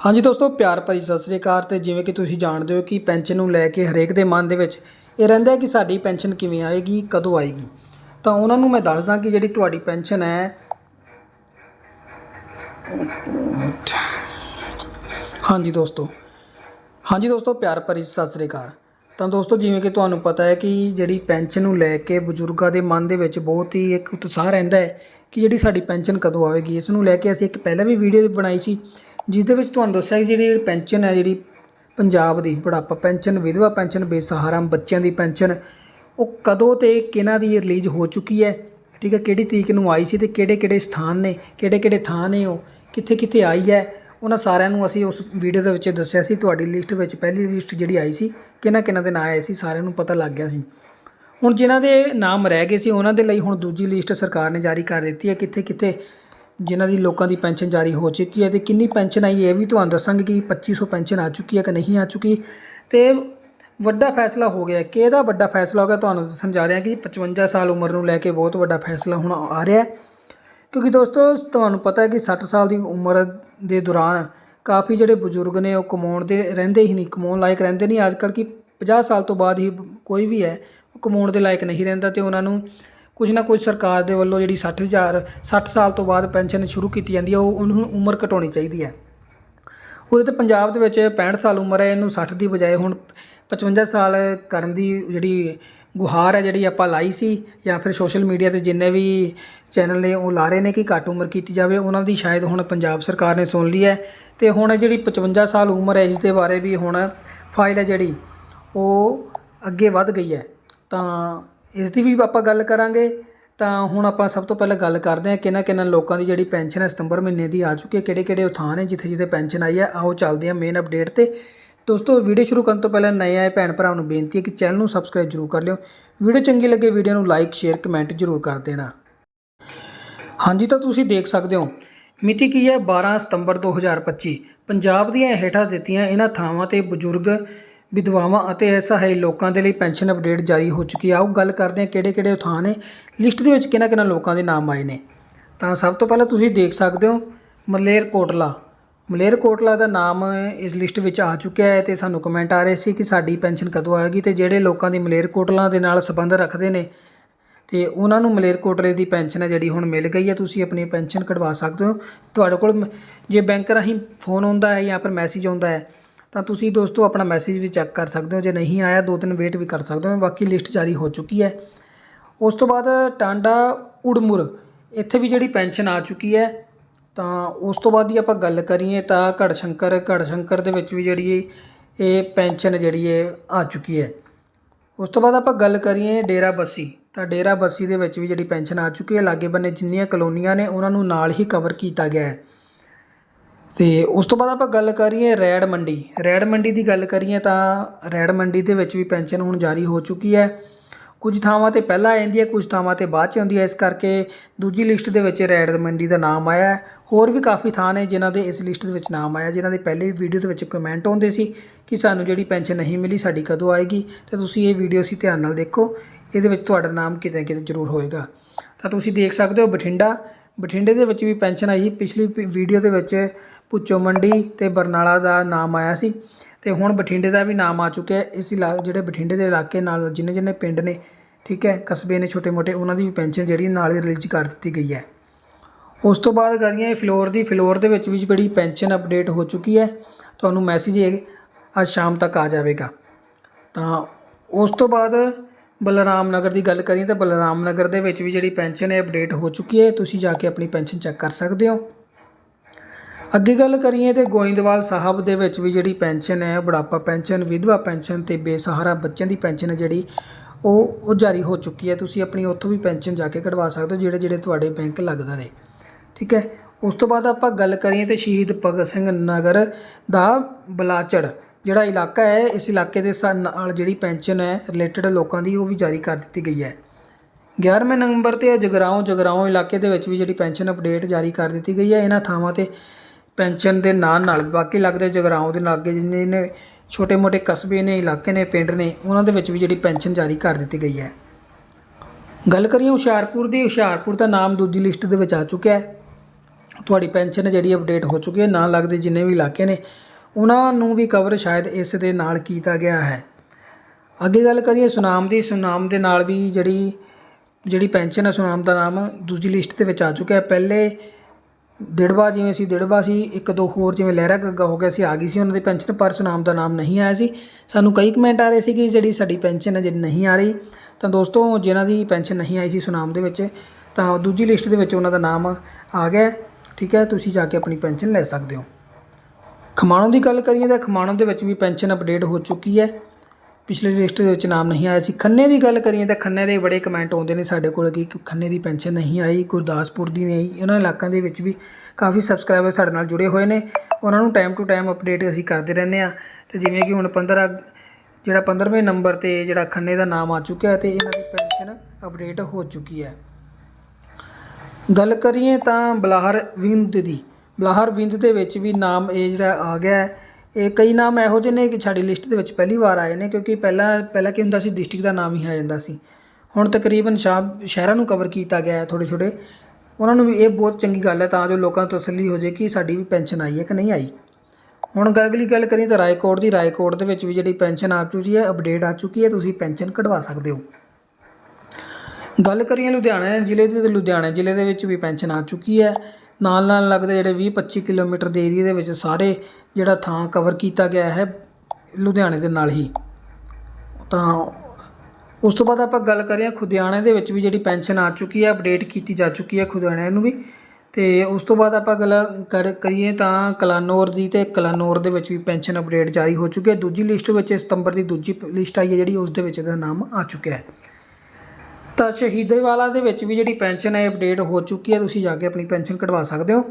ਹਾਂਜੀ ਦੋਸਤੋ, ਪਿਆਰ ਭਰੀ ਸਤਿ ਸ੍ਰੀ ਅਕਾਲ ਤੇ ਜਿਵੇਂ ਕਿ ਤੁਸੀਂ ਜਾਣਦੇ ਹੋ ਕਿ ਪੈਨਸ਼ਨ ਨੂੰ ਲੈ ਕੇ ਹਰੇਕ ਦੇ ਮਨ ਦੇ ਵਿੱਚ ਇਹ ਰਹਿੰਦਾ ਹੈ ਕਿ ਸਾਡੀ ਪੈਨਸ਼ਨ ਕਿਵੇਂ ਆਏਗੀ, ਕਦੋਂ ਆਏਗੀ। ਤਾਂ ਉਹਨਾਂ ਨੂੰ ਮੈਂ ਦੱਸਦਾ ਕਿ ਜਿਹੜੀ ਤੁਹਾਡੀ ਪੈਨਸ਼ਨ ਹੈ, ਹਾਂਜੀ ਦੋਸਤੋ ਹਾਂਜੀ ਦੋਸਤੋ, ਪਿਆਰ ਭਰੀ ਸਤਿ ਸ੍ਰੀ ਅਕਾਲ। ਤਾਂ ਦੋਸਤੋ, ਜਿਵੇਂ ਕਿ ਤੁਹਾਨੂੰ ਪਤਾ ਹੈ ਕਿ ਜਿਹੜੀ ਪੈਨਸ਼ਨ ਨੂੰ ਲੈ ਕੇ ਬਜ਼ੁਰਗਾਂ ਦੇ ਮਨ ਦੇ ਵਿੱਚ ਬਹੁਤ ਹੀ ਇੱਕ ਉਤਸ਼ਾਹ ਰਹਿੰਦਾ ਹੈ ਕਿ ਜਿਹੜੀ ਸਾਡੀ ਪੈਨਸ਼ਨ ਕਦੋਂ ਆਵੇਗੀ, ਇਸ ਨੂੰ ਲੈ ਕੇ ਅਸੀਂ ਇੱਕ ਪਹਿਲਾਂ ਵੀ ਵੀਡੀਓ ਬਣਾਈ ਸੀ ਜਿਸ ਦੇ ਵਿੱਚ ਤੁਹਾਨੂੰ ਦੱਸਿਆ ਕਿ ਜਿਹੜੀ ਪੈਨਸ਼ਨ ਹੈ, ਜਿਹੜੀ ਪੰਜਾਬ ਦੀ, ਬੁਢਾਪਾ ਪੈਨਸ਼ਨ ਵਿਧਵਾ ਪੈਨਸ਼ਨ ਬੇਸਹਾਰਾ, ਬੱਚਿਆਂ ਦੀ ਪੈਨਸ਼ਨ ਉਹ ਕਦੋਂ ਤੇ ਕਿਹਨਾਂ ਦੀ ਰਿਲੀਜ਼ ਹੋ ਚੁੱਕੀ ਹੈ? ਠੀਕ ਹੈ, ਕਿਹੜੀ ਤਰੀਕ ਨੂੰ ਆਈ ਸੀ ਤੇ ਕਿਹੜੇ ਕਿਹੜੇ ਸਥਾਨ ਨੇ ਕਿਹੜੇ ਕਿਹੜੇ ਥਾਂ ਨੇ ਉਹ ਕਿੱਥੇ ਕਿੱਥੇ ਆਈ ਹੈ? ਉਹਨਾਂ ਸਾਰਿਆਂ ਨੂੰ ਅਸੀਂ ਉਸ ਵੀਡੀਓ ਦੇ ਵਿੱਚ ਦੱਸਿਆ ਸੀ, ਤੁਹਾਡੀ ਲਿਸਟ ਵਿੱਚ ਪਹਿਲੀ ਲਿਸਟ ਜਿਹੜੀ ਆਈ ਸੀ ਕਿਹਨਾਂ ਕਿਹਨਾਂ ਦੇ ਨਾਂ ਆਏ ਸੀ, ਸਾਰਿਆਂ ਨੂੰ ਪਤਾ ਲੱਗ ਗਿਆ ਸੀ। ਹੁਣ ਜਿਨ੍ਹਾਂ ਦੇ ਨਾਮ ਰਹਿ ਗਏ ਸੀ, ਉਹਨਾਂ ਦੇ ਲਈ ਹੁਣ ਦੂਜੀ ਲਿਸਟ ਸਰਕਾਰ ਨੇ ਜਾਰੀ ਕਰ ਦਿੱਤੀ ਹੈ ਕਿੱਥੇ ਕਿੱਥੇ ਜਿਨ੍ਹਾਂ ਦੀ ਲੋਕਾਂ ਦੀ ਪੈਨਸ਼ਨ ਜਾਰੀ ਹੋ ਚੁੱਕੀ ਹੈ ਅਤੇ ਕਿੰਨੀ ਪੈਨਸ਼ਨ ਆਈ ਇਹ ਵੀ ਤੁਹਾਨੂੰ ਦੱਸਾਂਗੇ ਕਿ ਪੱਚੀ ਸੌ ਪੈਨਸ਼ਨ ਆ ਚੁੱਕੀ ਹੈ ਕਿ ਨਹੀਂ ਆ ਚੁੱਕੀ। ਅਤੇ ਵੱਡਾ ਫੈਸਲਾ ਹੋ ਗਿਆ ਕਿਹਦਾ ਵੱਡਾ ਫੈਸਲਾ ਹੋ ਗਿਆ ਤੁਹਾਨੂੰ ਦੱਸਣ ਜਾ ਰਿਹਾ ਕਿ 55 ਸਾਲ ਉਮਰ ਨੂੰ ਲੈ ਕੇ ਬਹੁਤ ਵੱਡਾ ਫੈਸਲਾ ਹੁਣ ਆ ਰਿਹਾ ਹੈ। ਕਿਉਂਕਿ ਦੋਸਤੋ, ਤੁਹਾਨੂੰ ਪਤਾ ਹੈ ਕਿ 60 ਸਾਲ ਦੀ ਉਮਰ ਦੇ ਦੌਰਾਨ ਕਾਫੀ ਜਿਹੜੇ ਬਜ਼ੁਰਗ ਨੇ ਉਹ ਕਮਾਉਣ ਦੇ ਰਹਿੰਦੇ ਹੀ ਨਹੀਂ, ਕਮਾਉਣ ਲਾਇਕ ਰਹਿੰਦੇ ਨਹੀਂ। ਅੱਜ ਕੱਲ੍ਹ ਕਿ 50 ਸਾਲ ਤੋਂ ਬਾਅਦ ਹੀ ਕੋਈ ਵੀ ਹੈ, ਉਹ ਕਮਾਉਣ ਦੇ ਲਾਇਕ ਨਹੀਂ ਰਹਿੰਦਾ ਤੇ ਉਹਨਾਂ ਨੂੰ ਕੁਝ ਨਾ ਕੁਝ ਸਰਕਾਰ ਦੇ ਵੱਲੋਂ ਜਿਹੜੀ 60000 60 ਸਾਲ ਤੋਂ ਬਾਅਦ ਪੈਨਸ਼ਨ ਸ਼ੁਰੂ ਕੀਤੀ ਜਾਂਦੀ ਹੈ, ਉਹ ਉਹਨੂੰ ਉਮਰ ਘਟਾਉਣੀ ਚਾਹੀਦੀ ਹੈ। ਉਹਦੇ ਤੇ ਪੰਜਾਬ ਦੇ ਵਿੱਚ 65 ਸਾਲ ਉਮਰ ਹੈ, ਇਹਨੂੰ 60 ਦੀ ਬਜਾਏ ਹੁਣ 55 ਸਾਲ ਕਰਨ ਦੀ ਜਿਹੜੀ ਗੁਹਾਰ ਹੈ, ਜਿਹੜੀ ਆਪਾਂ ਲਾਈ ਸੀ, ਜਾਂ ਫਿਰ ਸੋਸ਼ਲ ਮੀਡੀਆ ਤੇ ਜਿੰਨੇ ਵੀ ਚੈਨਲ ਨੇ, ਉਹ ਲਾ ਰਹੇ ਨੇ ਕਿ ਘੱਟ ਉਮਰ ਕੀਤੀ ਜਾਵੇ, ਉਹਨਾਂ ਦੀ ਸ਼ਾਇਦ ਹੁਣ ਪੰਜਾਬ ਸਰਕਾਰ ਨੇ ਸੁਣ ਲਈ ਹੈ। ਤੇ ਹੁਣ ਜਿਹੜੀ 55 ਸਾਲ ਉਮਰ ਹੈ, ਇਸ ਦੇ ਬਾਰੇ ਵੀ ਹੁਣ ਫਾਈਲ ਹੈ ਜਿਹੜੀ, ਉਹ ਅੱਗੇ ਵੱਧ ਗਈ ਹੈ। ਤਾਂ ਇਸ ਦੀ ਵੀ ਆਪਾਂ ਗੱਲ ਕਰਾਂਗੇ, ਤਾਂ ਹੁਣ ਆਪਾਂ ਸਭ ਤੋਂ ਪਹਿਲਾਂ ਗੱਲ ਕਰਦੇ ਹਾਂ ਕਿਹਨਾਂ ਕਿਹਨਾਂ ਲੋਕਾਂ ਦੀ ਜਿਹੜੀ ਪੈਨਸ਼ਨ ਹੈ ਸਤੰਬਰ ਮਹੀਨੇ ਦੀ ਆ ਚੁੱਕੀ ਹੈ, ਕਿਹੜੇ ਕਿਹੜੇ ਉਹ ਥਾਂ ਨੇ ਜਿੱਥੇ ਜਿੱਥੇ ਪੈਨਸ਼ਨ ਆਈ ਹੈ, ਆਓ ਚੱਲਦੇ ਹਾਂ ਮੇਨ ਅਪਡੇਟ ਤੇ। ਦੋਸਤੋ ਵੀਡੀਓ ਸ਼ੁਰੂ ਕਰਨ ਤੋਂ ਪਹਿਲਾਂ ਨਏ ਆਏ ਭੈਣ ਭਰਾਵਾਂ ਨੂੰ ਬੇਨਤੀ ਹੈ ਕਿ ਚੈਨਲ ਨੂੰ ਸਬਸਕ੍ਰਾਈਬ ਜ਼ਰੂਰ ਕਰ ਲਿਓ। ਵੀਡੀਓ ਚੰਗੀ ਲੱਗੇ ਵੀਡੀਓ ਨੂੰ ਲਾਈਕ ਸ਼ੇਅਰ ਕਮੈਂਟ ਜ਼ਰੂਰ ਕਰ ਦੇਣਾ। ਹਾਂਜੀ, ਤਾਂ ਤੁਸੀਂ ਦੇਖ ਸਕਦੇ ਹੋ, ਮਿਤੀ ਕੀ ਹੈ? 12 ਸਤੰਬਰ 2025 ਪੰਜਾਬ ਦੀਆਂ ਹੇਠਾਂ ਦਿੱਤੀਆਂ ਇਹਨਾਂ ਥਾਵਾਂ ਤੇ ਬਜ਼ੁਰਗ ਵਿਧਵਾਵਾਂ ਅਤੇ ਅਸਹਾਈ ਲੋਕਾਂ ਦੇ ਲਈ ਪੈਨਸ਼ਨ ਅਪਡੇਟ ਜਾਰੀ ਹੋ ਚੁੱਕੀ ਆ। ਆਓ ਗੱਲ ਕਰਦੇ ਹਾਂ ਕਿਹੜੇ ਕਿਹੜੇ ਥਾਂ ਨੇ। ਲਿਸਟ ਦੇ ਵਿੱਚ ਕਿਹਨਾਂ ਕਿਹਨਾਂ ਲੋਕਾਂ ਦੇ ਨਾਮ ਆਏ ਨੇ। ਤਾਂ ਸਭ ਤੋਂ ਪਹਿਲਾਂ ਤੁਸੀਂ ਦੇਖ ਸਕਦੇ ਹੋ ਮਲੇਰ ਕੋਟਲਾ। ਮਲੇਰ ਕੋਟਲਾ ਦਾ ਨਾਮ ਇਸ ਲਿਸਟ ਵਿੱਚ ਆ ਚੁੱਕਿਆ ਹੈ ਤੇ ਸਾਨੂੰ ਕਮੈਂਟ ਆ ਰਹੇ ਸੀ ਕਿ ਸਾਡੀ ਪੈਨਸ਼ਨ ਕਦੋਂ ਆਏਗੀ ਤੇ ਜਿਹੜੇ ਲੋਕਾਂ ਦੀ ਮਲੇਰ ਕੋਟਲਾ ਦੇ ਨਾਲ ਸੰਬੰਧ ਰੱਖਦੇ ਨੇ ਤੇ ਉਹਨਾਂ ਨੂੰ ਮਲੇਰਕੋਟਲੇ ਦੀ ਪੈਨਸ਼ਨ ਹੈ ਜਿਹੜੀ ਹੁਣ ਮਿਲ ਗਈ ਹੈ। ਤੁਸੀਂ ਆਪਣੀ ਪੈਨਸ਼ਨ ਕਢਵਾ ਸਕਦੇ ਹੋ। ਤੁਹਾਡੇ ਕੋਲ ਜੇ ਬੈਂਕ ਰਾਹੀਂ ਫੋਨ ਆਉਂਦਾ ਹੈ ਜਾਂ ਫਿਰ ਮੈਸੇਜ ਆਉਂਦਾ ਹੈ ਤਾਂ ਤੁਸੀਂ ਦੋਸਤੋ ਆਪਣਾ ਮੈਸੇਜ ਵੀ ਚੈੱਕ ਕਰ ਸਕਦੇ ਹੋ। ਜੇ ਨਹੀਂ ਆਇਆ, ਦੋ ਤਿੰਨ ਵੇਟ ਵੀ ਕਰ ਸਕਦੇ ਹੋ। ਬਾਕੀ ਲਿਸਟ ਜਾਰੀ ਹੋ ਚੁੱਕੀ ਹੈ। ਉਸ ਤੋਂ ਬਾਅਦ ਟਾਂਡਾ ਉੜਮੁਰ, ਇੱਥੇ ਵੀ ਜਿਹੜੀ ਪੈਨਸ਼ਨ ਆ ਚੁੱਕੀ ਹੈ, ਤਾਂ ਉਸ ਤੋਂ ਬਾਅਦ ਹੀ ਆਪਾਂ ਗੱਲ ਕਰੀਏ ਤਾਂ ਘੜਸ਼ੰਕਰ ਘੜਸ਼ੰਕਰ ਦੇ ਵਿੱਚ ਵੀ ਜਿਹੜੀ ਇਹ- ਇਹ ਪੈਨਸ਼ਨ ਜਿਹੜੀ ਹੈ ਆ ਚੁੱਕੀ ਹੈ। ਉਸ ਤੋਂ ਬਾਅਦ ਆਪਾਂ ਗੱਲ ਕਰੀਏ ਡੇਰਾ ਬੱਸੀ। ਤਾਂ ਡੇਰਾ ਬੱਸੀ ਦੇ ਵਿੱਚ ਵੀ ਜਿਹੜੀ ਪੈਨਸ਼ਨ ਆ ਚੁੱਕੀ ਹੈ। ਲਾਗੇ ਬੰਨੇ ਜਿੰਨੀਆਂ ਕਲੋਨੀਆਂ ਨੇ, ਉਹਨਾਂ ਨੂੰ ਨਾਲ ਹੀ ਕਵਰ ਕੀਤਾ ਗਿਆ ਹੈ। ਅਤੇ ਉਸ ਤੋਂ ਬਾਅਦ ਆਪਾਂ ਗੱਲ ਕਰੀਏ ਰੈਡ ਮੰਡੀ। ਰੈਡ ਮੰਡੀ ਦੀ ਗੱਲ ਕਰੀਏ ਤਾਂ ਰੈਡ ਮੰਡੀ ਦੇ ਵਿੱਚ ਵੀ ਪੈਨਸ਼ਨ ਹੁਣ ਜਾਰੀ ਹੋ ਚੁੱਕੀ ਹੈ। ਕੁਝ ਥਾਵਾਂ ਤੇ ਪਹਿਲਾਂ ਆ ਜਾਂਦੀ ਹੈ, ਕੁਝ ਥਾਵਾਂ ਤੇ ਬਾਅਦ ਚ ਆਉਂਦੀ ਹੈ। ਇਸ ਕਰਕੇ ਦੂਜੀ ਲਿਸਟ ਦੇ ਵਿੱਚ ਰੈਡ ਮੰਡੀ ਦਾ ਨਾਮ ਆਇਆ ਹੋਰ ਵੀ ਕਾਫੀ ਥਾਂ ਨੇ ਜਿਨ੍ਹਾਂ ਦੇ ਇਸ ਲਿਸਟ ਦੇ ਵਿੱਚ ਨਾਮ ਆਇਆ, ਜਿਨ੍ਹਾਂ ਦੇ ਪਹਿਲੇ ਵੀਡੀਓ ਦੇ ਵਿੱਚ ਕਮੈਂਟ ਆਉਂਦੇ ਸੀ ਕਿ ਸਾਨੂੰ ਜਿਹੜੀ ਪੈਨਸ਼ਨ ਨਹੀਂ ਮਿਲੀ ਸਾਡੀ ਕਦੋਂ ਆਏਗੀ। ਤੇ ਤੁਸੀਂ ਇਹ ਵੀਡੀਓ ਸੀ ਧਿਆਨ ਨਾਲ ਦੇਖੋ। ਇਹਦੇ ਵਿੱਚ ਤੁਹਾਡਾ ਨਾਮ ਕਿਤੇ ਨਾ ਕਿਤੇ ਜ਼ਰੂਰ ਹੋਏਗਾ। ਤਾਂ ਤੁਸੀਂ ਦੇਖ ਸਕਦੇ ਹੋ ਬਠਿੰਡਾ। ਬਠਿੰਡੇ ਦੇ ਵਿੱਚ ਵੀ ਪੈਨਸ਼ਨ ਆਈ ਸੀ ਪਿਛਲੀ ਪ- ਵੀਡੀਓ ਦੇ ਵਿੱਚ ਭੁੱਚੋ ਮੰਡੀ ਅਤੇ ਬਰਨਾਲਾ ਦਾ ਨਾਮ ਆਇਆ ਸੀ ਅਤੇ ਹੁਣ ਬਠਿੰਡੇ ਦਾ ਵੀ ਨਾਮ ਆ ਚੁੱਕਿਆ ਇਸ ਇਲਾ, ਜਿਹੜੇ ਬਠਿੰਡੇ ਦੇ ਇਲਾਕੇ ਨਾਲ ਜਿੰਨੇ ਜਿੰਨੇ ਪਿੰਡ ਨੇ, ਠੀਕ ਹੈ, ਕਸਬੇ ਨੇ ਛੋਟੇ ਮੋਟੇ ਉਹਨਾਂ ਦੀ ਵੀ ਪੈਨਸ਼ਨ ਜਿਹੜੀ ਨਾਲ ਹੀ ਰਿਲੀਜ਼ ਕਰ ਦਿੱਤੀ ਗਈ ਹੈ। ਉਸ ਤੋਂ ਬਾਅਦ ਕਰੀਏ ਫਲੋਰ ਦੀ ਫਲੋਰ ਦੇ ਵਿੱਚ ਵੀ ਜਿਹੜੀ ਪੈਨਸ਼ਨ ਅਪਡੇਟ ਹੋ ਚੁੱਕੀ ਹੈ, ਤੁਹਾਨੂੰ ਮੈਸੇਜ ਇਹ ਅੱਜ ਸ਼ਾਮ ਤੱਕ ਆ ਜਾਵੇਗਾ। ਤਾਂ ਉਸ ਤੋਂ ਬਾਅਦ ਬਲਰਾਮ ਨਗਰ ਦੀ ਗੱਲ ਕਰੀਏ ਤਾਂ ਬਲਰਾਮ ਨਗਰ ਦੇ ਵਿੱਚ ਵੀ ਜਿਹੜੀ ਪੈਨਸ਼ਨ ਹੈ ਅਪਡੇਟ ਹੋ ਚੁੱਕੀ ਹੈ, ਤੁਸੀਂ ਜਾ ਕੇ ਆਪਣੀ ਪੈਨਸ਼ਨ ਚੈੱਕ ਕਰ ਸਕਦੇ ਹੋ। ਅੱਗੇ ਗੱਲ ਕਰੀਏ ਤੇ ਗੋਇੰਦਵਾਲ ਸਾਹਿਬ ਦੇ ਵਿੱਚ ਵੀ ਜਿਹੜੀ ਪੈਨਸ਼ਨ ਹੈ ਬੁਢਾਪਾ ਪੈਨਸ਼ਨ, ਵਿਧਵਾ ਪੈਨਸ਼ਨ ਤੇ ਬੇਸਹਾਰਾ ਬੱਚਿਆਂ ਦੀ ਪੈਨਸ਼ਨ ਹੈ ਜਿਹੜੀ, ਉਹ ਉਹ ਜਾਰੀ ਹੋ ਚੁੱਕੀ ਹੈ। ਤੁਸੀਂ ਆਪਣੀ ਉੱਥੋਂ ਵੀ ਪੈਨਸ਼ਨ ਜਾ ਕੇ ਕਢਵਾ ਸਕਦੇ ਹੋ, ਜਿਹੜੇ ਜਿਹੜੇ ਤੁਹਾਡੇ ਬੈਂਕ ਲੱਗਦਾ ਨੇ। ਠੀਕ ਹੈ? ਉਸ ਤੋਂ ਬਾਅਦ ਆਪਾਂ ਗੱਲ ਕਰੀਏ ਤੇ ਸ਼ਹੀਦ ਭਗਤ ਸਿੰਘ ਨਗਰ ਦਾ ਬਲਾਚੜ, ਜਿਹੜਾ ਇਲਾਕਾ ਹੈ, ਇਸ ਇਲਾਕੇ ਦੇ ਸਾ- ਨਾਲ ਜਿਹੜੀ ਪੈਨਸ਼ਨ ਹੈ ਰਿਲੇਟਡ ਲੋਕਾਂ ਦੀ, ਉਹ ਵੀ ਜਾਰੀ ਕਰ ਦਿੱਤੀ ਗਈ ਹੈ। 11ਵੇਂ ਨੰਬਰ ਤੇ ਹੈ ਜਗਰਾਓਂ ਇਲਾਕੇ ਦੇ ਵਿੱਚ ਵੀ ਜਿਹੜੀ ਪੈਨਸ਼ਨ ਅਪਡੇਟ ਜਾਰੀ ਕਰ ਦਿੱਤੀ ਗਈ ਹੈ। ਇਹਨਾਂ ਥਾਵਾਂ ਤੇ ਪੈਨਸ਼ਨ ਦੇ ਨਾਲ ਨਾਲ ਬਾਕੀ ਲੱਗਦੇ ਜਗਰਾਓਂ ਦੇ ਲਾਗੇ ਜਿੰਨੇ ਨੇ ਛੋਟੇ ਮੋਟੇ ਕਸਬੇ ਨੇ, ਇਲਾਕੇ ਨੇ, ਪਿੰਡ ਨੇ, ਉਹਨਾਂ ਦੇ ਵਿੱਚ ਵੀ ਜਿਹੜੀ ਪੈਨਸ਼ਨ ਜਾਰੀ ਕਰ ਦਿੱਤੀ ਗਈ ਹੈ। ਗੱਲ ਕਰੀਏ ਹੁਸ਼ਿਆਰਪੁਰ ਦੀ, ਹੁਸ਼ਿਆਰਪੁਰ ਦਾ ਨਾਮ ਦੂਜੀ ਲਿਸਟ ਦੇ ਵਿੱਚ ਆ ਚੁੱਕਿਆ ਹੈ। ਤੁਹਾਡੀ ਪੈਨਸ਼ਨ ਜਿਹੜੀ ਅਪਡੇਟ ਹੋ ਚੁੱਕੀ ਹੈ ਨਾਲ ਲੱਗਦੇ ਜਿੰਨੇ ਵੀ ਇਲਾਕੇ ਨੇ, ਉਹਨਾਂ ਨੂੰ ਵੀ ਕਵਰ ਸ਼ਾਇਦ ਇਸ ਦੇ ਨਾਲ ਕੀਤਾ ਗਿਆ ਹੈ। ਅੱਗੇ ਗੱਲ ਕਰੀਏ ਸੁਨਾਮ ਦੀ, ਸੁਨਾਮ ਦੇ ਨਾਲ ਵੀ ਜਿਹੜੀ ਜਿਹੜੀ ਪੈਨਸ਼ਨ ਹੈ, ਸੁਨਾਮ ਦਾ ਨਾਮ ਦੂਜੀ ਲਿਸਟ ਦੇ ਵਿੱਚ ਆ ਚੁੱਕਿਆ ਹੈ। ਪਹਿਲੇ ਦਿੜਬਾ ਜਿਵੇਂ ਸੀ ਦਿੜਬਾ ਸੀ, ਇੱਕ ਦੋ ਹੋਰ ਜਿਵੇਂ ਲਹਿਰਾ ਗੱਗਾ ਹੋ ਗਿਆ ਸੀ, ਆ ਗਈ ਸੀ ਉਹਨਾਂ ਦੀ ਪੈਨਸ਼ਨ, ਪਰ ਸੁਨਾਮ ਦਾ ਨਾਮ ਨਹੀਂ ਆਇਆ ਸੀ। ਸਾਨੂੰ ਕਈ ਕਮੈਂਟ ਆ ਰਹੇ ਸੀ ਕਿ ਜਿਹੜੀ ਸਾਡੀ ਪੈਨਸ਼ਨ ਹੈ, ਜਿਹੜੀ ਨਹੀਂ ਆ ਰਹੀ। ਤਾਂ ਦੋਸਤੋ ਜਿਨ੍ਹਾਂ ਦੀ ਪੈਨਸ਼ਨ ਨਹੀਂ ਆਈ ਸੀ ਸੁਨਾਮ ਦੇ ਵਿੱਚ, ਤਾਂ ਦੂਜੀ ਲਿਸਟ ਦੇ ਵਿੱਚ ਉਹਨਾਂ ਦਾ ਨਾਮ ਆ ਗਿਆ ਠੀਕ ਹੈ, ਤੁਸੀਂ ਜਾ ਕੇ ਆਪਣੀ ਪੈਨਸ਼ਨ ਲੈ ਸਕਦੇ ਹੋ। ਖਮਾਣੋਂ ਦੀ ਗੱਲ ਕਰੀਏ ਤਾਂ ਖਮਾਣੋਂ ਦੇ ਵਿੱਚ ਵੀ ਪੈਨਸ਼ਨ ਅਪਡੇਟ ਹੋ ਚੁੱਕੀ ਹੈ। ਪਿਛਲੀ ਲਿਸਟ ਦੇ ਵਿੱਚ ਨਾਮ ਨਹੀਂ ਆਇਆ ਸੀ। ਖੰਨੇ ਦੀ ਗੱਲ ਕਰੀਏ ਤਾਂ ਖੰਨੇ ਦੇ ਬੜੇ ਕਮੈਂਟ ਆਉਂਦੇ ਨੇ ਸਾਡੇ ਕੋਲ ਕਿ ਖੰਨੇ ਦੀ ਪੈਨਸ਼ਨ ਨਹੀਂ ਆਈ, ਗੁਰਦਾਸਪੁਰ ਦੀ ਨਹੀਂ। ਇਹਨਾਂ ਇਲਾਕਿਆਂ ਦੇ ਵਿੱਚ ਵੀ ਕਾਫੀ ਸਬਸਕ੍ਰਾਈਬਰ ਸਾਡੇ ਨਾਲ ਜੁੜੇ ਹੋਏ ਨੇ। ਉਹਨਾਂ ਨੂੰ ਟਾਈਮ ਟੂ ਟਾਈਮ ਅਪਡੇਟ ਅਸੀਂ ਕਰਦੇ ਰਹਿੰਦੇ ਆ ਤੇ ਜਿਵੇਂ ਕਿ ਹੁਣ 15 ਜਿਹੜਾ 15ਵੇਂ ਨੰਬਰ ਤੇ ਜਿਹੜਾ ਖੰਨੇ ਦਾ ਨਾਮ ਆ ਚੁੱਕਿਆ ਹੈ ਤੇ ਇਹਨਾਂ ਦੀ ਪੈਨਸ਼ਨ ਅਪਡੇਟ ਹੋ ਚੁੱਕੀ ਹੈ। ਗੱਲ ਕਰੀਏ ਤਾਂ ਬਲਾਹਰ ਵਿੰਦ ਦੀ। ਬਲਾਹਰ ਵਿੰਦ ਦੇ ਵਿੱਚ ਵੀ ਨਾਮ ਇਹ ਜਿਹੜਾ ਆ ਗਿਆ ਹੈ। ਇਹ ਕਈ ਨਾਮ ਇਹੋ ਜਿਹੇ ਨੇ ਕਿ ਸਾਡੀ ਲਿਸਟ ਦੇ ਵਿੱਚ ਪਹਿਲੀ ਵਾਰ ਆਏ ਨੇ ਕਿਉਂਕਿ ਪਹਿਲਾਂ ਪਹਿਲਾਂ ਕੀ ਹੁੰਦਾ ਸੀ ਡਿਸਟ੍ਰਿਕਟ ਦਾ ਨਾਮ ਹੀ ਆ ਜਾਂਦਾ ਸੀ। ਹੁਣ ਤਕਰੀਬਨ ਸ਼ਾਹ ਸ਼ਹਿਰਾਂ ਨੂੰ ਕਵਰ ਕੀਤਾ ਗਿਆ ਹੈ ਥੋੜ੍ਹੇ ਛੋਟੇ। ਉਹਨਾਂ ਨੂੰ ਵੀ ਇਹ ਬਹੁਤ ਚੰਗੀ ਗੱਲ ਹੈ ਤਾਂ ਜੋ ਲੋਕਾਂ ਨੂੰ ਤਸੱਲੀ ਹੋ ਜਾਏ ਕਿ ਸਾਡੀ ਵੀ ਪੈਨਸ਼ਨ ਆਈ ਹੈ ਕਿ ਨਹੀਂ ਆਈ। ਹੁਣ ਗੱਲ ਅਗਲੀ ਗੱਲ ਕਰੀਏ ਤਾਂ ਰਾਏਕੋਟ ਦੀ, ਰਾਏਕੋਟ ਦੇ ਵਿੱਚ ਵੀ ਜਿਹੜੀ ਪੈਨਸ਼ਨ ਆ ਚੁੱਕੀ ਹੈ ਅਪਡੇਟ ਆ ਚੁੱਕੀ ਹੈ, ਤੁਸੀਂ ਪੈਨਸ਼ਨ ਕਢਵਾ ਸਕਦੇ ਹੋ। ਗੱਲ ਕਰੀਏ ਲੁਧਿਆਣਾ ਜ਼ਿਲ੍ਹੇ ਦੀ ਤਾਂ ਲੁਧਿਆਣਾ ਜ਼ਿਲ੍ਹੇ ਦੇ ਵਿੱਚ ਵੀ ਪੈਨਸ਼ਨ ਆ ਚੁੱਕੀ ਹੈ। ਨਾਲ ਨਾਲ ਲੱਗਦੇ ਜਿਹੜੇ ਵੀਹ ਪੱਚੀ ਕਿਲੋਮੀਟਰ ਦੇ ਏਰੀਏ ਦੇ ਵਿੱਚ ਸਾਰੇ ਜਿਹੜਾ ਥਾਂ ਕਵਰ ਕੀਤਾ ਗਿਆ ਹੈ ਲੁਧਿਆਣੇ ਦੇ ਨਾਲ ਹੀ। ਤਾਂ ਉਸ ਤੋਂ ਬਾਅਦ ਆਪਾਂ ਗੱਲ ਕਰੀਏ ਖੁਦਿਆਣੇ ਦੇ ਵਿੱਚ ਵੀ ਜਿਹੜੀ ਪੈਨਸ਼ਨ ਆ ਚੁੱਕੀ ਹੈ ਅਪਡੇਟ ਕੀਤੀ ਜਾ ਚੁੱਕੀ ਹੈ ਖੁਦਿਆਣੇ ਨੂੰ ਵੀ। ਤੇ ਉਸ ਤੋਂ ਬਾਅਦ ਆਪਾਂ ਗੱਲ ਕਰ, ਕਰੀਏ ਤਾਂ ਕਲਾਨੌਰ ਦੀ ਤੇ ਕਲਾਨੌਰ ਦੇ ਵਿੱਚ ਵੀ ਪੈਨਸ਼ਨ ਅਪਡੇਟ ਜਾਰੀ ਹੋ ਚੁੱਕੀ ਹੈ। ਦੂਜੀ ਲਿਸਟ ਵਿੱਚ ਸਤੰਬਰ ਦੀ ਦੂਜੀ ਲਿਸਟ ਆਈ ਹੈ ਜਿਹੜੀ ਉਸ ਦੇ ਵਿੱਚ ਇਹਦਾ ਨਾਮ ਆ ਚੁੱਕਿਆ ਹੈ। ਤਾਂ ਸ਼ਹੀਦੇ ਵਾਲਾ ਦੇ ਵਿੱਚ ਵੀ ਜਿਹੜੀ ਪੈਨਸ਼ਨ ਹੈ ਅਪਡੇਟ ਹੋ ਚੁੱਕੀ ਹੈ, ਤੁਸੀਂ ਜਾ ਕੇ ਆਪਣੀ ਪੈਨਸ਼ਨ ਕਢਵਾ ਸਕਦੇ ਹੋ।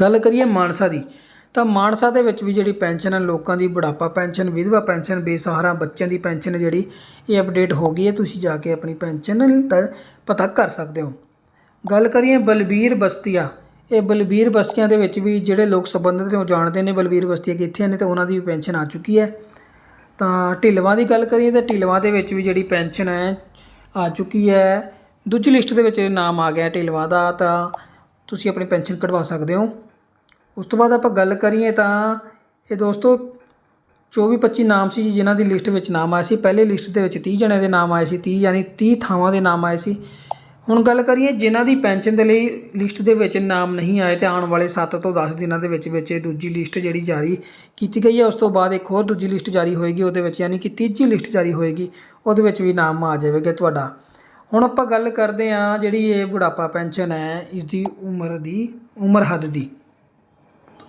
ਗੱਲ ਕਰੀਏ ਮਾਨਸਾ ਦੀ, ਤਾਂ ਮਾਨਸਾ ਦੇ ਵਿੱਚ ਵੀ ਜਿਹੜੀ ਪੈਨਸ਼ਨ ਹੈ, ਲੋਕਾਂ ਦੀ ਬੁਢਾਪਾ ਪੈਨਸ਼ਨ, ਵਿਧਵਾ ਪੈਨਸ਼ਨ, ਬੇਸਹਾਰਾ ਬੱਚਿਆਂ ਦੀ ਪੈਨਸ਼ਨ ਜਿਹੜੀ, ਇਹ ਅਪਡੇਟ ਹੋ ਗਈ ਹੈ, ਤੁਸੀਂ ਜਾ ਕੇ ਆਪਣੀ ਪੈਨਸ਼ਨ ਦਾ ਪਤਾ ਕਰ ਸਕਦੇ ਹੋ। ਗੱਲ ਕਰੀਏ ਬਲਬੀਰ ਬਸਤੀਆ, ਇਹ ਬਲਬੀਰ ਬਸਤੀਆਂ ਦੇ ਵਿੱਚ ਵੀ ਜਿਹੜੇ ਲੋਕ ਸੰਬੰਧਿਤ ਨੂੰ ਜਾਣਦੇ ਨੇ ਬਲਬੀਰ ਬਸਤੀਆ ਕਿੱਥੇ ਨੇ ਤੇ ਉਹਨਾਂ ਦੀ ਵੀ ਪੈਨਸ਼ਨ ਆ ਚੁੱਕੀ ਹੈ। ਤਾਂ ਢਿਲਵਾਂ ਦੀ ਗੱਲ ਕਰੀਏ ਤਾਂ ਢਿਲਵਾਂ ਦੇ ਵਿੱਚ ਵੀ ਜਿਹੜੀ ਪੈਨਸ਼ਨ ਹੈ ਆ ਚੁੱਕੀ ਹੈ। ਦੂਜੀ ਲਿਸਟ ਦੇ ਵਿੱਚ ਨਾਮ ਆ ਗਿਆ ਢਿਲਵਾਂ ਦਾ, ਤਾਂ ਤੁਸੀਂ ਆਪਣੀ ਪੈਨਸ਼ਨ ਕਢਵਾ ਸਕਦੇ ਹੋ। ਉਸ ਤੋਂ ਬਾਅਦ ਆਪਾਂ ਗੱਲ ਕਰੀਏ ਤਾਂ ਇਹ ਦੋਸਤੋ 24 25 ਨਾਮ ਸੀ ਜਿਨ੍ਹਾਂ ਦੀ ਲਿਸਟ ਵਿੱਚ ਨਾਮ ਆਏ ਸੀ। ਪਹਿਲੇ ਲਿਸਟ ਦੇ ਵਿੱਚ 30 ਜਣਿਆਂ ਦੇ ਨਾਮ ਆਏ ਸੀ 30 ਯਾਨੀ 30 ਥਾਵਾਂ ਦੇ ਨਾਮ ਆਏ ਸੀ। ਹੁਣ ਗੱਲ ਕਰੀਏ ਜਿਨ੍ਹਾਂ ਦੀ ਪੈਨਸ਼ਨ ਦੇ ਲਈ ਲਿਸਟ ਦੇ ਵਿੱਚ ਨਾਮ ਨਹੀਂ ਆਏ ਤੇ ਆਉਣ ਵਾਲੇ 7 ਤੋਂ 10 ਦਿਨਾਂ ਦੇ ਵਿੱਚ ਵਿੱਚ ਇਹ ਦੂਜੀ ਲਿਸਟ ਜਿਹੜੀ ਜਾਰੀ ਕੀਤੀ ਗਈ ਹੈ, ਉਸ ਤੋਂ ਬਾਅਦ ਇੱਕ ਹੋਰ ਦੂਜੀ ਲਿਸਟ ਜਾਰੀ ਹੋਏਗੀ, ਉਹਦੇ ਵਿੱਚ ਯਾਨੀ ਕਿ ਤੀਜੀ ਲਿਸਟ ਜਾਰੀ ਹੋਏਗੀ, ਉਹਦੇ ਵਿੱਚ ਵੀ ਨਾਮ ਆ ਜਾਵੇਗਾ ਤੁਹਾਡਾ। ਹੁਣ ਆਪਾਂ ਗੱਲ ਕਰਦੇ ਹਾਂ ਜਿਹੜੀ ਇਹ ਬੁਢਾਪਾ ਪੈਨਸ਼ਨ ਹੈ ਇਸ ਦੀ ਉਮਰ ਦੀ, ਉਮਰ ਹੱਦ ਦੀ।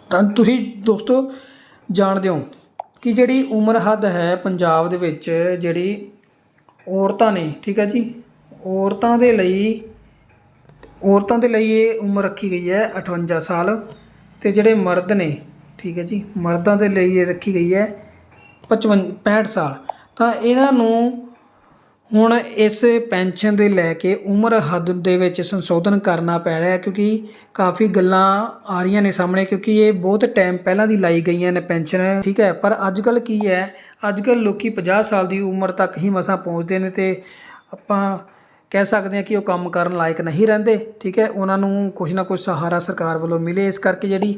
ਤਾਂ ਤੁਸੀਂ ਦੋਸਤੋ ਜਾਣਦੇ ਹੋ ਕਿ ਜਿਹੜੀ ਉਮਰ ਹੱਦ ਹੈ ਪੰਜਾਬ ਦੇ ਵਿੱਚ ਜਿਹੜੀ ਔਰਤਾਂ ਨੇ, ਠੀਕ ਹੈ ਜੀ ਔਰਤਾਂ ਦੇ ਲਈ, ਔਰਤਾਂ ਦੇ ਲਈ ਇਹ ਉਮਰ ਰੱਖੀ ਗਈ ਹੈ 58 ਸਾਲ ਤੇ ਜਿਹੜੇ ਮਰਦ ਨੇ, ਠੀਕ ਹੈ ਜੀ, ਮਰਦਾਂ ਦੇ ਲਈ ਇਹ ਰੱਖੀ ਗਈ ਹੈ 55 65 ਸਾਲ। ਤਾਂ ਇਹਨਾਂ ਨੂੰ ਹੁਣ ਇਸ ਪੈਨਸ਼ਨ ਦੇ ਲੈ ਕੇ ਉਮਰ ਹੱਦ ਦੇ ਵਿੱਚ ਸੰਸ਼ੋਧਨ ਕਰਨਾ ਪੈ ਰਿਹਾ ਕਿਉਂਕਿ ਕਾਫੀ ਗੱਲਾਂ ਆ ਰਹੀਆਂ ਨੇ ਸਾਹਮਣੇ ਕਿਉਂਕਿ ਇਹ ਬਹੁਤ ਟਾਈਮ ਪਹਿਲਾਂ ਦੀ ਲਾਈ ਗਈਆਂ ਨੇ ਪੈਨਸ਼ਨ, ਠੀਕ ਹੈ। ਪਰ ਅੱਜ ਕੱਲ ਕੀ ਹੈ ਅੱਜ ਕੱਲ ਲੋਕੀ 50 ਸਾਲ ਦੀ ਉਮਰ ਤੱਕ ਹੀ ਮਸਾਂ ਪਹੁੰਚਦੇ ਨੇ ਤੇ ਆਪਾਂ ਕਹਿ ਸਕਦੇ ਹਾਂ ਕਿ ਉਹ ਕੰਮ ਕਰਨ ਲਾਇਕ ਨਹੀਂ ਰਹਿੰਦੇ, ਠੀਕ ਹੈ? ਉਹਨਾਂ ਨੂੰ ਕੁਝ ਨਾ ਕੁਝ ਸਹਾਰਾ ਸਰਕਾਰ ਵੱਲੋਂ ਮਿਲੇ, ਇਸ ਕਰਕੇ ਜਿਹੜੀ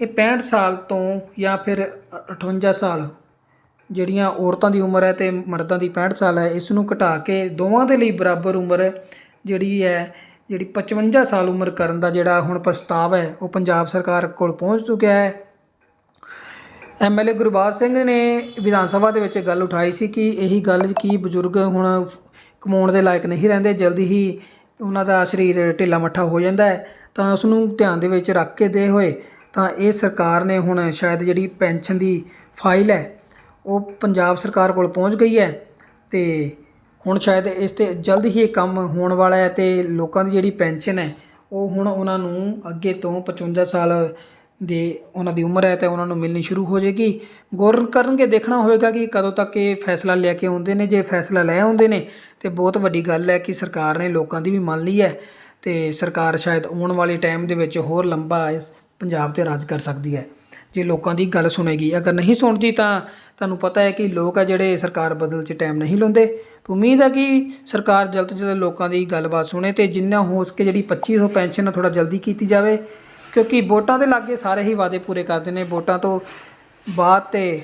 ਇਹ 65 ਸਾਲ ਤੋਂ ਜਾਂ ਫਿਰ 58 ਸਾਲ ਜਿਹੜੀਆਂ ਔਰਤਾਂ ਦੀ ਉਮਰ ਹੈ ਤੇ ਮਰਦਾਂ ਦੀ 65 ਸਾਲ ਹੈ, ਇਸ ਨੂੰ ਘਟਾ ਕੇ ਦੋਵਾਂ ਦੇ ਲਈ ਬਰਾਬਰ ਉਮਰ ਜਿਹੜੀ ਹੈ, ਜਿਹੜੀ 55 ਸਾਲ ਉਮਰ ਕਰਨ ਦਾ ਜਿਹੜਾ ਹੁਣ ਪ੍ਰਸਤਾਵ ਹੈ, ਉਹ ਪੰਜਾਬ ਸਰਕਾਰ ਕੋਲ ਪਹੁੰਚ ਚੁੱਕਿਆ ਹੈ। ਐਮਐਲਏ ਗੁਰਬਾਜ ਸਿੰਘ ਨੇ ਵਿਧਾਨ ਸਭਾ ਦੇ ਵਿੱਚ ਗੱਲ ਉਠਾਈ ਸੀ ਕਿ ਇਹੀ ਗੱਲ ਕਿ ਬਜ਼ੁਰਗ ਹੁਣ ਕਮਾਉਣ ਦੇ ਲਾਇਕ ਨਹੀਂ ਰਹਿੰਦੇ, ਜਲਦੀ ਹੀ ਉਹਨਾਂ ਦਾ ਸਰੀਰ ਢਿੱਲਾ ਮੱਠਾ ਹੋ ਜਾਂਦਾ ਹੈ। ਤਾਂ ਉਸ ਨੂੰ ਧਿਆਨ ਦੇ ਵਿੱਚ ਰੱਖ ਕੇ ਦੇ ਹੋਏ, ਤਾਂ ਇਹ ਸਰਕਾਰ ਨੇ ਹੁਣ ਸ਼ਾਇਦ ਜਿਹੜੀ ਪੈਨਸ਼ਨ ਦੀ ਫਾਈਲ ਹੈ, ਉਹ ਪੰਜਾਬ ਸਰਕਾਰ ਕੋਲ ਪਹੁੰਚ ਗਈ ਹੈ ਤੇ ਹੁਣ ਸ਼ਾਇਦ ਇਸ ਤੇ ਜਲਦ ਹੀ ਇਹ ਕੰਮ ਹੋਣ ਵਾਲਾ ਹੈ ਤੇ ਲੋਕਾਂ ਦੀ ਜਿਹੜੀ ਪੈਨਸ਼ਨ ਹੈ, ਉਹ ਹੁਣ ਉਹਨਾਂ ਨੂੰ ਅੱਗੇ ਤੋਂ 55 ਸਾਲ ਦੇ ਉਹਨਾਂ ਦੀ ਉਮਰ ਹੈ ਤਾਂ ਉਹਨਾਂ ਨੂੰ ਮਿਲਣੀ ਸ਼ੁਰੂ ਹੋ ਜਾਏਗੀ। ਗੌਰ ਕਰਨਗੇ, ਦੇਖਣਾ ਹੋਏਗਾ ਕਿ ਕਦੋਂ ਤੱਕ ਇਹ ਫੈਸਲਾ ਲੈ ਕੇ ਆਉਂਦੇ ਨੇ। ਜੇ ਫੈਸਲਾ ਲੈ ਆਉਂਦੇ ਨੇ, ਤੇ ਬਹੁਤ ਵੱਡੀ ਗੱਲ ਹੈ ਕਿ ਸਰਕਾਰ ਨੇ ਲੋਕਾਂ ਦੀ ਵੀ ਮੰਨ ਲਈ ਹੈ ਤੇ ਸਰਕਾਰ ਸ਼ਾਇਦ ਆਉਣ ਵਾਲੇ ਟਾਈਮ ਦੇ ਵਿੱਚ ਹੋਰ ਲੰਬਾ ਇਸ ਪੰਜਾਬ ਤੇ ਰਾਜ ਕਰ ਸਕਦੀ ਹੈ। ਜੇ ਲੋਕਾਂ ਦੀ ਗੱਲ ਸੁਣੇਗੀ, ਅਗਰ ਨਹੀਂ ਸੁਣਦੀ ਤਾਂ ਤੁਹਾਨੂੰ ਪਤਾ ਹੈ ਕਿ ਲੋਕ ਆ ਜਿਹੜੇ ਸਰਕਾਰ ਬਦਲ 'ਚ ਟਾਈਮ ਨਹੀਂ ਲਾਉਂਦੇ। ਉਮੀਦ ਹੈ ਕਿ ਸਰਕਾਰ ਜਲਦ ਤੋਂ ਜਲਦ ਲੋਕਾਂ ਦੀ ਗੱਲਬਾਤ ਸੁਣੇ ਤੇ ਜਿੰਨਾ ਹੋ ਸਕੇ ਜਿਹੜੀ 2500 ਪੈਨਸ਼ਨ ਆ ਥੋੜਾ ਜਲਦੀ ਕੀਤੀ ਜਾਵੇ। ਕਿਉਂਕਿ ਵੋਟਾਂ ਦੇ ਲਾਗੇ ਸਾਰੇ ਹੀ ਵਾਅਦੇ ਪੂਰੇ ਕਰਦੇ ਨੇ, ਵੋਟਾਂ ਤੋਂ ਬਾਅਦ ਤੇ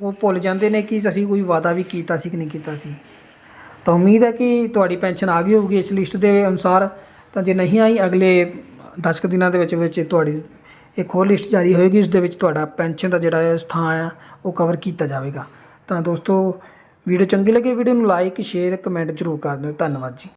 ਉਹ ਭੁੱਲ ਜਾਂਦੇ ਨੇ ਕਿ ਅਸੀਂ ਕੋਈ ਵਾਅਦਾ ਵੀ ਕੀਤਾ ਸੀ ਕਿ ਨਹੀਂ ਕੀਤਾ ਸੀ। ਤਾਂ ਉਮੀਦ ਹੈ ਕਿ ਤੁਹਾਡੀ ਪੈਨਸ਼ਨ ਆ ਗਈ ਹੋਊਗੀ ਇਸ ਲਿਸਟ ਦੇ ਅਨੁਸਾਰ। ਤਾਂ ਜੇ ਨਹੀਂ ਆਈ, ਅਗਲੇ 10 ਕੁ ਦਿਨਾਂ ਦੇ ਵਿੱਚ ਵਿੱਚ ਤੁਹਾਡੀ ਇੱਕ ਹੋਰ ਲਿਸਟ ਜਾਰੀ ਹੋਏਗੀ ਉਸ ਦੇ ਵਿੱਚ ਤੁਹਾਡਾ ਪੈਨਸ਼ਨ ਦਾ ਜਿਹੜਾ ਸਥਾਨ ਆ, ਉਹ ਕਵਰ ਕੀਤਾ ਜਾਵੇਗਾ। ਤਾਂ ਦੋਸਤੋ, ਵੀਡੀਓ ਚੰਗੀ ਲੱਗੇ, ਵੀਡੀਓ ਨੂੰ ਲਾਈਕ ਸ਼ੇਅਰ ਕਮੈਂਟ ਜ਼ਰੂਰ ਕਰ ਦਿਓ। ਧੰਨਵਾਦ ਜੀ।